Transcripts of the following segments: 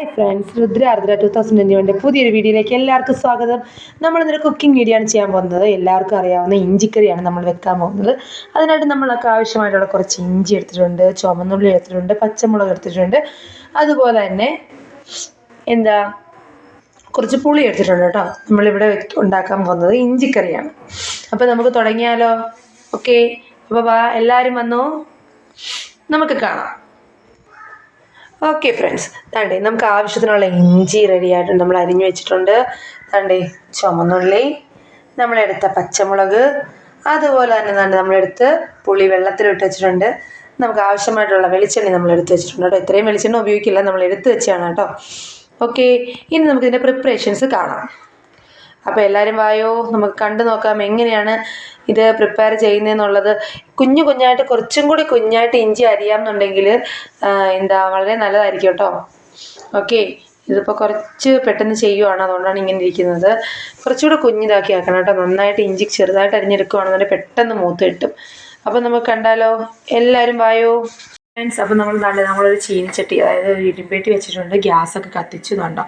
Hi friends Rudra Ardra two thousand twenty വണ്ണിന്റെ പുതിയൊരു വീഡിയോയിലേക്ക് എല്ലാവർക്കും സ്വാഗതം. നമ്മളിന്നൊരു കുക്കിംഗ് വീഡിയോ ആണ് ചെയ്യാൻ പോകുന്നത്. എല്ലാവർക്കും അറിയാവുന്ന ഇഞ്ചിക്കറിയാണ് നമ്മൾ വെക്കാൻ പോകുന്നത്. അതിനായിട്ട് നമ്മളൊക്കെ ആവശ്യമായിട്ടുള്ള കുറച്ച് ഇഞ്ചി എടുത്തിട്ടുണ്ട് ചുമന്നുള്ളി എടുത്തിട്ടുണ്ട് പച്ചമുളക് എടുത്തിട്ടുണ്ട്. അതുപോലെ തന്നെ എന്താ കുറച്ച് പുളി എടുത്തിട്ടുണ്ട് കേട്ടോ. നമ്മളിവിടെ ഉണ്ടാക്കാൻ പോകുന്നത് ഇഞ്ചിക്കറിയാണ്. അപ്പോൾ നമുക്ക് തുടങ്ങിയാലോ? ഓക്കെ അപ്പോൾ വാ എല്ലാവരും വന്നോ. നമുക്ക് കാണാം. ഓക്കെ ഫ്രണ്ട്സ് തണ്ടേ നമുക്ക് ആവശ്യത്തിനുള്ള ഇഞ്ചി റെഡി ആയിട്ടുണ്ട്. നമ്മൾ അരിഞ്ഞു വെച്ചിട്ടുണ്ട്. തണ്ടേ ചുമന്നുള്ളി നമ്മളെടുത്ത പച്ചമുളക് അതുപോലെ തന്നെ തന്നെ നമ്മളെടുത്ത് പുളി വെള്ളത്തിലിട്ട് വെച്ചിട്ടുണ്ട്. നമുക്ക് ആവശ്യമായിട്ടുള്ള വെളിച്ചെണ്ണ നമ്മൾ എടുത്ത് വെച്ചിട്ടുണ്ട് കേട്ടോ. ഇത്രയും വെളിച്ചെണ്ണ ഉപയോഗിക്കില്ല. നമ്മൾ എടുത്ത് വെച്ചാണ് കേട്ടോ. ഓക്കെ ഇനി നമുക്ക് ഇതിന്റെ പ്രിപ്പറേഷൻസ് കാണാം. അപ്പോൾ എല്ലാവരും വായോ നമുക്ക് കണ്ടു നോക്കാം എങ്ങനെയാണ് ഇത് പ്രിപ്പയർ ചെയ്യുന്നതെന്നുള്ളത്. കുഞ്ഞു കുഞ്ഞായിട്ട് കുറച്ചും കൂടി കുഞ്ഞായിട്ട് ഇഞ്ചി അരിയാമെന്നുണ്ടെങ്കിൽ എന്താ വളരെ നല്ലതായിരിക്കും കേട്ടോ. ഓക്കെ ഇതിപ്പോൾ കുറച്ച് പെട്ടെന്ന് ചെയ്യുവാണ് അതുകൊണ്ടാണ് ഇങ്ങനെ ഇരിക്കുന്നത്. കുറച്ചുകൂടെ കുഞ്ഞിതാക്കി ആക്കണം കേട്ടോ. നന്നായിട്ട് ഇഞ്ചി ചെറുതായിട്ട് അരിഞ്ഞെടുക്കുവാണെന്നുണ്ടെങ്കിൽ പെട്ടെന്ന് മൂത്ത് കിട്ടും. അപ്പം നമുക്ക് കണ്ടാലോ? എല്ലാവരും വായോ? ഫ്രണ്ട്സ് അപ്പം നമ്മൾ നല്ല നമ്മളൊരു ചീനിച്ചട്ടി അതായത് ഒരു ഇടിമ്പേട്ടി വെച്ചിട്ടുണ്ട്. ഗ്യാസൊക്കെ കത്തിച്ചു കണ്ടോ?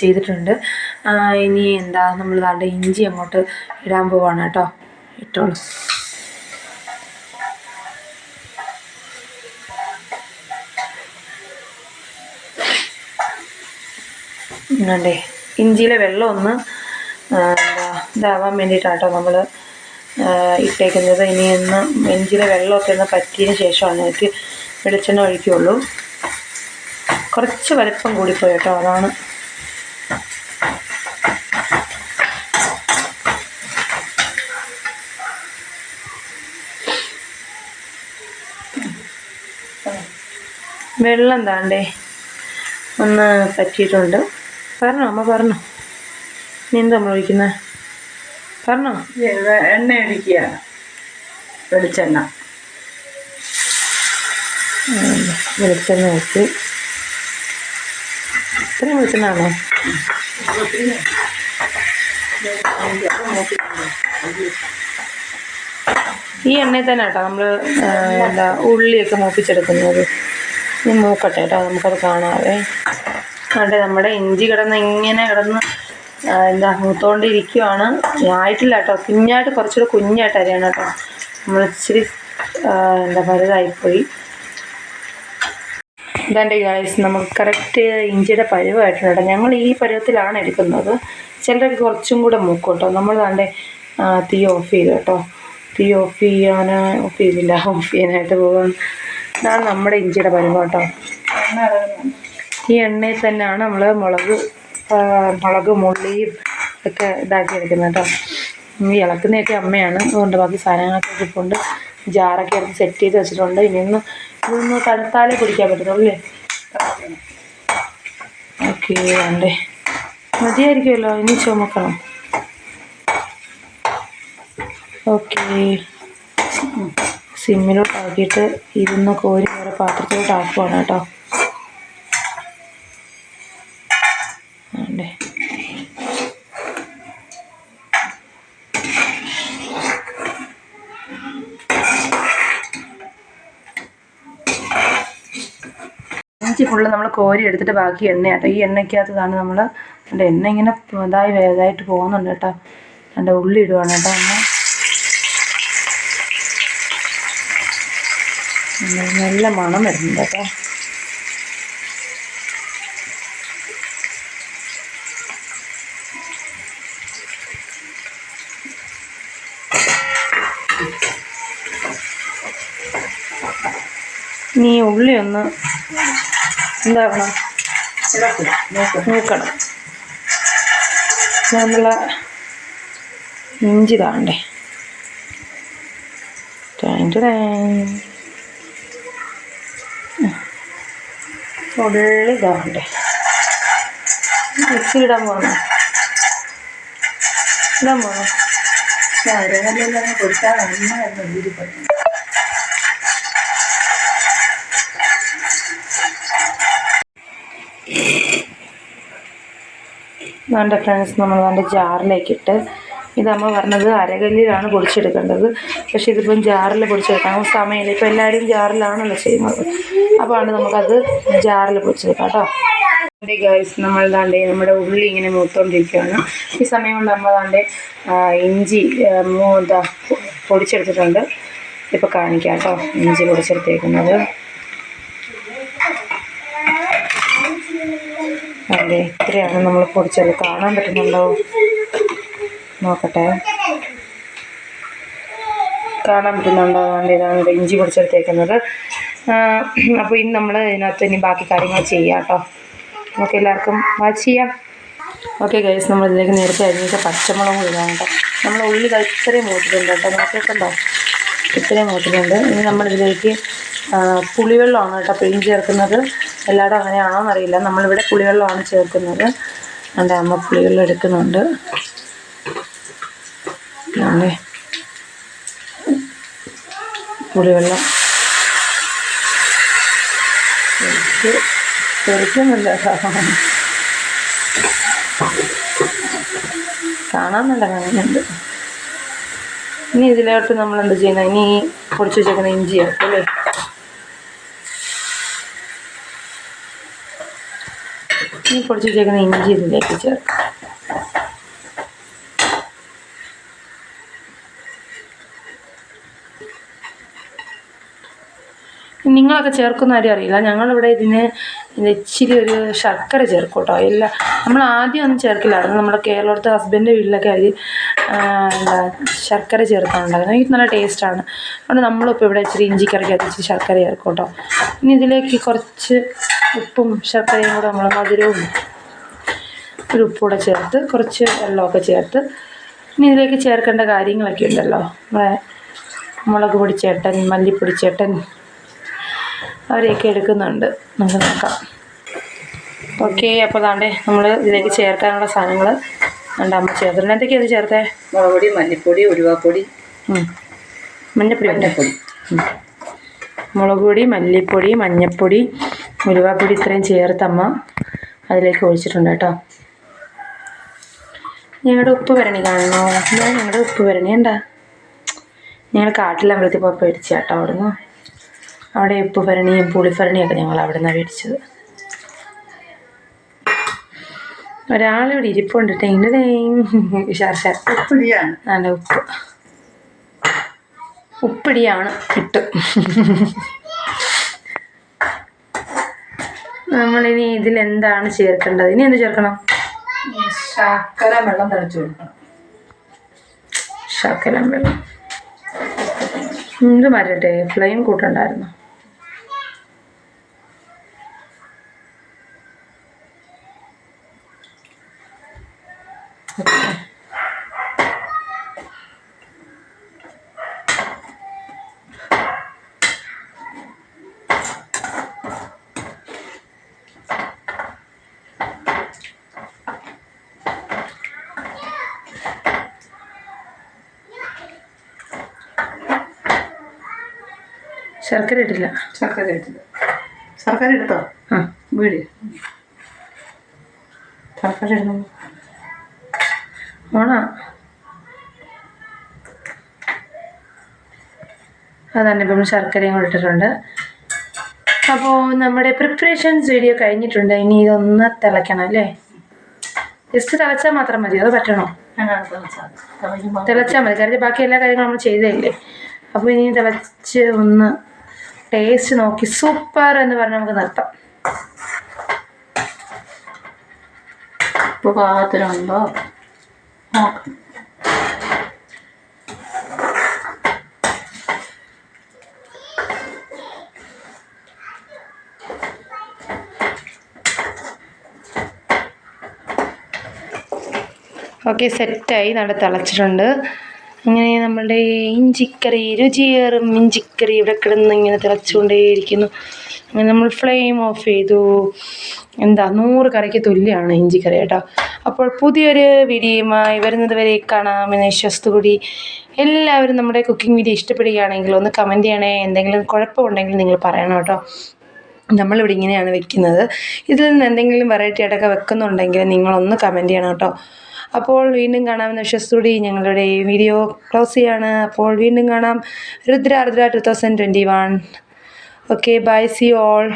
ചെയ്തിട്ടുണ്ട്. ഇനി എന്താ നമ്മൾ ദാണ്ട് ഇഞ്ചി അങ്ങോട്ട് ഇടാൻ പോവാണ് കേട്ടോ. ഇട്ടോളൂ. ണ്ടേ ഇഞ്ചിയിലെ വെള്ളം ഒന്ന് എന്താ ഇതാവാൻ വേണ്ടിയിട്ടാട്ടോ നമ്മൾ ഇട്ടേക്കുന്നത്. ഇനി ഒന്ന് ഇഞ്ചിയിലെ വെള്ളമൊക്കെ ഒന്ന് പറ്റിയതിന് ശേഷമാണ് എനിക്ക് വെളിച്ചെണ്ണ ഒഴിക്കുകയുള്ളൂ കുറച്ച് വലിപ്പം കൂടിപ്പോയി കേട്ടോ അതാണ് വെള്ളം താണ്ടേ. ഒന്ന് പറ്റിയിട്ടുണ്ട്. പറഞ്ഞോ അമ്മ പറഞ്ഞോ. നീ എന്താ നമ്മൾ ഒഴിക്കുന്നത് പറഞ്ഞോ. എണ്ണ ഒഴിക്കുക വെളിച്ചെണ്ണ. വെളിച്ചെണ്ണ വെച്ച് ഇത്രയും വെളിച്ചെണ്ണ ഈ എണ്ണയിൽ തന്നെ കേട്ടോ നമ്മൾ എന്താ ഉള്ളിയൊക്കെ മൂപ്പിച്ചെടുക്കുന്നത്. ഇനി മൂക്കട്ടെ കേട്ടോ നമുക്കത് കാണാവേ. അതെ നമ്മുടെ ഇഞ്ചി കിടന്ന് ഇങ്ങനെ കിടന്ന് എന്താ മൂത്തോണ്ടിരിക്കുവാണ്. ആയിട്ടില്ല കേട്ടോ കുഞ്ഞായിട്ട് കുറച്ചുകൂടെ കുഞ്ഞായിട്ട് അരിയാണ് കേട്ടോ. നമ്മൾ ഇച്ചിരി എന്താ വലുതായിപ്പോയി ഇതാന്റെ ഗായ്സ് നമുക്ക് കറക്റ്റ് ഇഞ്ചിയുടെ പരുവായിട്ടുണ്ട്. ഞങ്ങൾ ഈ പരുവത്തിലാണ് എടുക്കുന്നത്. ചിലരൊക്കെ കുറച്ചും കൂടെ മൂക്കും കേട്ടോ നമ്മൾ താണ്ടെ തീ ഓഫ് ചെയ്തു കേട്ടോ. തീ ഓഫ് ചെയ്യാൻ ഓഫ് ചെയ്തില്ല. ഓഫ് ചെയ്യാനായിട്ട് പോകാൻ ഇതാണ് നമ്മുടെ ഇഞ്ചിയുടെ പരുവം കേട്ടോ. ഈ എണ്ണയിൽ തന്നെയാണ് നമ്മൾ മുളക് മുളക് മുള്ളിയും ഒക്കെ ഇതാക്കി എടുക്കുന്നത് കേട്ടോ. ഈ ഇളക്കുന്നതൊക്കെ അമ്മയാണ്. അതുകൊണ്ട് ബാക്കി സാധനങ്ങളൊക്കെ ഇരിപ്പുണ്ട് ജാറൊക്കെ എടുത്ത് സെറ്റ് ചെയ്ത് വെച്ചിട്ടുണ്ട്. ഇനി ഒന്ന് ഇതൊന്ന് തണുത്താലേ കുടിക്കാൻ പറ്റത്തുള്ളൂ അല്ലേ? ഓക്കെ വേണ്ടേ. മതിയായിരിക്കുമല്ലോ. ഇനി ചുമക്കണം. ഓക്കെ. സിമ്മിലോട്ടാക്കിയിട്ട് ഇരുന്ന് കോരി വേറെ പാത്രത്തിലോട്ടാക്കുവാണ് കേട്ടോ വേണ്ടേ ഇഞ്ചി ഫുള്ള് നമ്മൾ കോരി എടുത്തിട്ട് ബാക്കി എണ്ണയാട്ടോ ഈ എണ്ണയ്ക്കകത്തതാണ് നമ്മൾ എന്റെ എണ്ണ ഇങ്ങനെ ഇതായി വേദമായിട്ട് പോകുന്നുണ്ട് കേട്ടോ. എന്റെ ഉള്ളി ഇടുവാണ് കേട്ടോ അങ്ങനെ നല്ല മണം വരുന്നുണ്ട് കേട്ടോ. ഇനി ഉള്ളി ഒന്ന് എന്താക്കണം നോക്കണം നമ്മളെ ഇഞ്ചി താണ്ടേ. ഉള്ളി താണ്ടേ. മിക്സിയിടാൻ പോകണം ഇടാൻ പോകണം കൊടുത്താൽ നന്നായിരുന്നു വീട്ടിൽ വേണ്ട ഫ്രണ്ട്സ് നമ്മൾ വേണ്ട ജാറിലേക്കിട്ട് ഇത് അമ്മ പറഞ്ഞത് അരകല്ലിലാണ് പൊടിച്ചെടുക്കേണ്ടത്. പക്ഷേ ഇതിപ്പം ജാറിൽ പൊടിച്ചെടുക്കാൻ സമയമില്ല. ഇപ്പം എല്ലാവരും ജാറിലാണല്ലോ ചെയ്യുന്നത്. അപ്പോൾ ആണ് നമുക്കത് ജാറിൽ പൊടിച്ചെടുക്കാം കേട്ടോ. ഗൈസ് നമ്മൾ താണ്ടേ നമ്മുടെ ഉള്ളി ഇങ്ങനെ മൂത്തോണ്ടിരിക്കുകയാണ്. ഈ സമയം കൊണ്ട് നമ്മൾ ദാണ്ടേ ഇഞ്ചി എന്താ പൊടിച്ചെടുത്തിട്ടുണ്ട്. ഇപ്പോൾ കാണിക്കാം കേട്ടോ ഇഞ്ചി പൊടിച്ചെടുത്തേക്കുന്നത്. അതെ ഇത്രയാണ് നമ്മൾ പൊടിച്ചത്. കാണാൻ പറ്റുന്നുണ്ടോ? നോക്കട്ടെ. കാണാൻ പറ്റുന്നുണ്ടോ? അതുകൊണ്ട് ഇതാണ് ഇഞ്ചി പൊടിച്ചെടുത്തേക്കുന്നത്. അപ്പോൾ ഇനി നമ്മൾ ഇതിനകത്ത് ഇനി ബാക്കി കാര്യങ്ങൾ ചെയ്യാം കേട്ടോ നമുക്ക് എല്ലാവർക്കും വാച്ച് ചെയ്യാം. ഓക്കെ ഗൈസ് നമ്മൾ ഇതിലേക്ക് നേരത്തെ അരിഞ്ഞിട്ട് പച്ചമുളകും ഇടാം കേട്ടോ നമ്മൾ ഉള്ളി ഇത്രയും മൂത്തിട്ടുണ്ട് കേട്ടോ നോക്കിയിട്ടുണ്ടോ ഇത്രയും മൂത്തിട്ടുണ്ട്. ഇനി നമ്മളിതിലേക്ക് പുളിവെള്ളമാണ് കേട്ടോ പെയിൻ ചേർക്കുന്നത്. എല്ലായിടും അങ്ങനെയാണോ എന്നറിയില്ല നമ്മളിവിടെ പുളിവെള്ളമാണ് ചേർക്കുന്നത്. എന്റെ അമ്മ പുളിവെള്ളം എടുക്കുന്നുണ്ട്. അല്ലേ പുളിവെള്ളം. തെറിക്കുന്നില്ല കാണാൻ ഭംഗിയുണ്ട് ഇനി ഇതിലോട്ട് നമ്മൾ എന്ത് ചെയ്യുന്നത് ഇനി പൊടിച്ച് വെച്ചേക്കുന്ന ഇഞ്ചിയാക്കും അല്ലേ? ഇനി പൊടിച്ച് വെച്ചേക്കുന്ന ഇഞ്ചി ഇതിലേക്ക് ചേർക്കാം നിങ്ങളൊക്കെ ചേർക്കുന്ന കാര്യം അറിയില്ല. ഞങ്ങളിവിടെ ഇതിന് ഇത് ഇച്ചിരി ഒരു ശർക്കര ചേർക്കും കേട്ടോ. ഇല്ല നമ്മൾ ആദ്യം ഒന്നും ചേർക്കില്ലായിരുന്നു. നമ്മുടെ കേരളത്തെ ഹസ്ബൻഡിന്റെ വീട്ടിലൊക്കെ അരി എന്താ ശർക്കര ചേർക്കാനുണ്ടായിരുന്നു എനിക്ക് നല്ല ടേസ്റ്റാണ് അതുകൊണ്ട് നമ്മളിപ്പോൾ ഇവിടെ ഇച്ചിരി ഇഞ്ചിക്കറിക്കകത്ത് ഇച്ചിരി ശർക്കര ചേർക്കും കേട്ടോ. ഇനി ഇതിലേക്ക് കുറച്ച് ഉപ്പും ശർക്കരയും കൂടെ നമ്മൾ മധുരവും ഒരു ഉപ്പൂടെ ചേർത്ത് കുറച്ച് വെള്ളമൊക്കെ ചേർത്ത് ഇനി ഇതിലേക്ക് ചേർക്കേണ്ട കാര്യങ്ങളൊക്കെ ഉണ്ടല്ലോ. നമ്മുടെ മുളക് പൊടിച്ചേട്ടൻ മല്ലിപ്പൊടിച്ചേട്ടൻ മല്ലിപ്പൊടി ചേട്ടൻ അവരെയൊക്കെ എടുക്കുന്നുണ്ട്. നമുക്ക് നോക്കാം. ഓക്കെ അപ്പോൾ താണ്ടേ നമ്മൾ ഇതിലേക്ക് ചേർക്കാനുള്ള സാധനങ്ങൾ ഉണ്ട് അമ്മ ചേർത്തിട്ടുണ്ട്. എന്തൊക്കെയാണ് ഇത് ചേർത്തേ? മുളക് പൊടി മല്ലിപ്പൊടി ഉരുവാപ്പൊടി മഞ്ഞപ്പൊടി മഞ്ഞപ്പൊടി. മുളക് പൊടി മല്ലിപ്പൊടി മഞ്ഞപ്പൊടി ഉലുവാപ്പൊടി ഇത്രയും ചേർത്തമ്മ അതിലേക്ക് ഒഴിച്ചിട്ടുണ്ട് കേട്ടോ. ഞങ്ങളുടെ ഉപ്പ് വരണി കാണണോ? ഞാൻ ഞങ്ങളുടെ ഉപ്പ് വരണി ഉണ്ടാ ഞങ്ങൾ കാട്ടിലമ്പലത്തിൽ പോയി കേട്ടോ അവിടുന്ന്. അവിടെ ഉപ്പ് ഭരണിയും പുളിഭരണിയൊക്കെ ഞങ്ങൾ അവിടെ നിന്നാണ് മേടിച്ചത്. ഒരാളിവിടെ ഇരിപ്പുണ്ട് ടൈന്റെ ശർശർ ഉപ്പിടിയാണ് നല്ല ഉപ്പ്. ഉപ്പിടിയാണ് ഇട്ട് നമ്മളിനി ഇതിൽ എന്താണ് ചേർക്കേണ്ടത്? ഇനി എന്ത് ചേർക്കണം? ശർക്കര വെള്ളം തിളച്ചു കൊടുക്കണം. ശർക്കര വെള്ളം. ഇത് മാറ്റട്ടെ? ഫ്ലെയിം കൂട്ടണ്ടായിരുന്നു? ശർക്കര ഇട്ടില്ല. ശർക്കര ഇട്ടില്ല. ശർക്കര എടുത്തോ? ആ. വീടി. ശർക്കര ഇടുന്നു ഓണാ അതന്നെ ഇപ്പം ശർക്കരയും കൂടെ ഇട്ടിട്ടുണ്ട്. അപ്പോൾ നമ്മുടെ പ്രിപ്പറേഷൻസ് വീഡിയോ കഴിഞ്ഞിട്ടുണ്ട്. ഇനി ഇതൊന്ന് തിളയ്ക്കണം അല്ലേ? ജസ്റ്റ് തിളച്ചാൽ മാത്രം മതി. അത് പറ്റണോ? തിളച്ചാൽ മതി. കാര്യം ബാക്കി എല്ലാ കാര്യങ്ങളും നമ്മൾ ചെയ്തതല്ലേ അപ്പോൾ ഇനി തിളച്ച് ഒന്ന് ടേസ്റ്റ് നോക്കി സൂപ്പർ എന്ന് പറഞ്ഞ് നമുക്ക് നിർത്താം. ഉപ്പ് പാകത്തിനുണ്ടോ ഓക്കെ സെറ്റായി നല്ല തിളച്ചിട്ടുണ്ട്. അങ്ങനെ നമ്മളുടെ ഇഞ്ചിക്കറി രുചിയേറും ഇഞ്ചിക്കറി ഇവിടെ കിടന്ന് ഇങ്ങനെ തിളച്ചുകൊണ്ടേയിരിക്കുന്നു. അങ്ങനെ നമ്മൾ ഫ്ലെയിം ഓഫ് ചെയ്തു. എന്താ നൂറ് കറിക്ക് തുല്യമാണ് ഇഞ്ചിക്കറി കേട്ടോ. അപ്പോൾ പുതിയൊരു വീഡിയോയുമായി വരുന്നത് വരെ കാണാമെന്ന് വിശ്വസ്തുകൂടി എല്ലാവരും നമ്മുടെ കുക്കിംഗ് വീഡിയോ ഇഷ്ടപ്പെടുകയാണെങ്കിൽ ഒന്ന് കമന്റ് ചെയ്യണേ. എന്തെങ്കിലും കുഴപ്പമുണ്ടെങ്കിൽ നിങ്ങൾ പറയണം കേട്ടോ. നമ്മളിവിടെ ഇങ്ങനെയാണ് വെക്കുന്നത്. ഇതിൽ നിന്ന് എന്തെങ്കിലും വെറൈറ്റി ആയിട്ടൊക്കെ വെക്കുന്നുണ്ടെങ്കിൽ നിങ്ങളൊന്ന് കമന്റ് ചെയ്യണം കേട്ടോ. അപ്പോൾ വീണ്ടും കാണാമെന്ന വിശ്വസത്തോടെ ഞങ്ങളുടെ വീഡിയോ ക്ലോസ് ചെയ്യാണ്. അപ്പോൾ വീണ്ടും കാണാം. Rudra Rudra two thousand twenty one okay bye see all